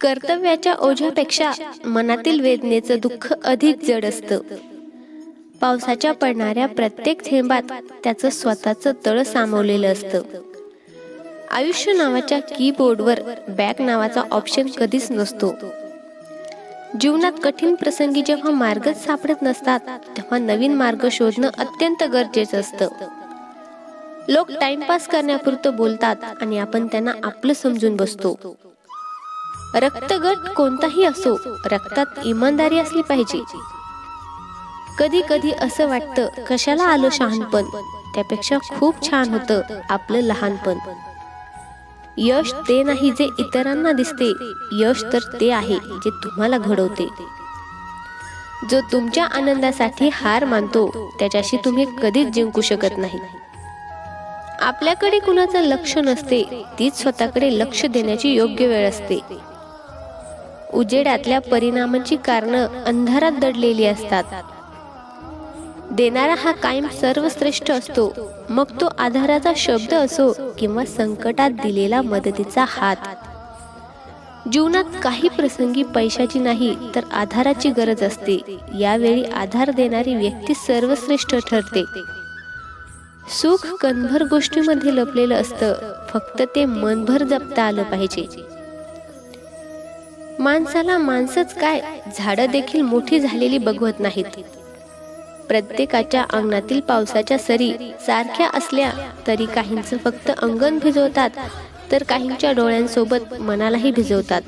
कर्तव्याच्या ओझ्यापेक्षा मनातील वेदनेचं दुःख अधिक जड असतं. पावसाच्या पडणाऱ्या प्रत्येक थेंबात त्याचं स्वतःचं तळ सामावलेलं असतं. आयुष्य नावाच्या कीबोर्डवर बॅक नावाचा ऑप्शन कधीच नसतो. जीवनात कठीण प्रसंगी जेव्हा मार्गच सापडत नसतात तेव्हा नवीन मार्ग शोधणं अत्यंत गरजेचं असतं. लोक टाइमपास करण्यापुरतं बोलतात आणि आपण त्यांना आपलं समजून बसतो. रक्तगट कोणताही असो रक्तात इमानदारी असली पाहिजे. कधी कधी असं वाटतं कशाला आलं शहाणपण? त्यापेक्षा खूप छान होतं आपलं लहानपण. यश ते नाही जे इतरांना दिसते यश तर ते आहे जे तुम्हाला घडवते. जो तुमच्या आनंदासाठी हार मानतो त्याच्याशी तुम्ही कधीच जिंकू शकत नाही. आपल्याकडे कुणाचं लक्ष नसते तीच स्वतःकडे लक्ष देण्याची योग्य वेळ असते. उजेडातल्या परिणामांची कारणं अंधारात दडलेली असतात. देणारा हा कायम सर्वश्रेष्ठ असतो. मग तो आधाराचा शब्द असो किंवा संकटात दिलेला मदतीचा हात. जीवनात काही प्रसंगी पैशाची नाही तर आधाराची गरज असते. यावेळी आधार देणारी व्यक्ती सर्वश्रेष्ठ ठरते. सुख कणभर गोष्टीमध्ये लपलेलं असतं. फक्त ते मनभर जपता आलं पाहिजे. माणसाला माणसंच काय? झाडं देखील मोठी झालेली बघवत नाहीत. प्रत्येकाच्या अंगणातील पावसाच्या सरी सारख्या असल्या तरी काहींचं फक्त अंगण भिजवतात तर काहींच्या डोळ्यांसोबत मनालाही भिजवतात.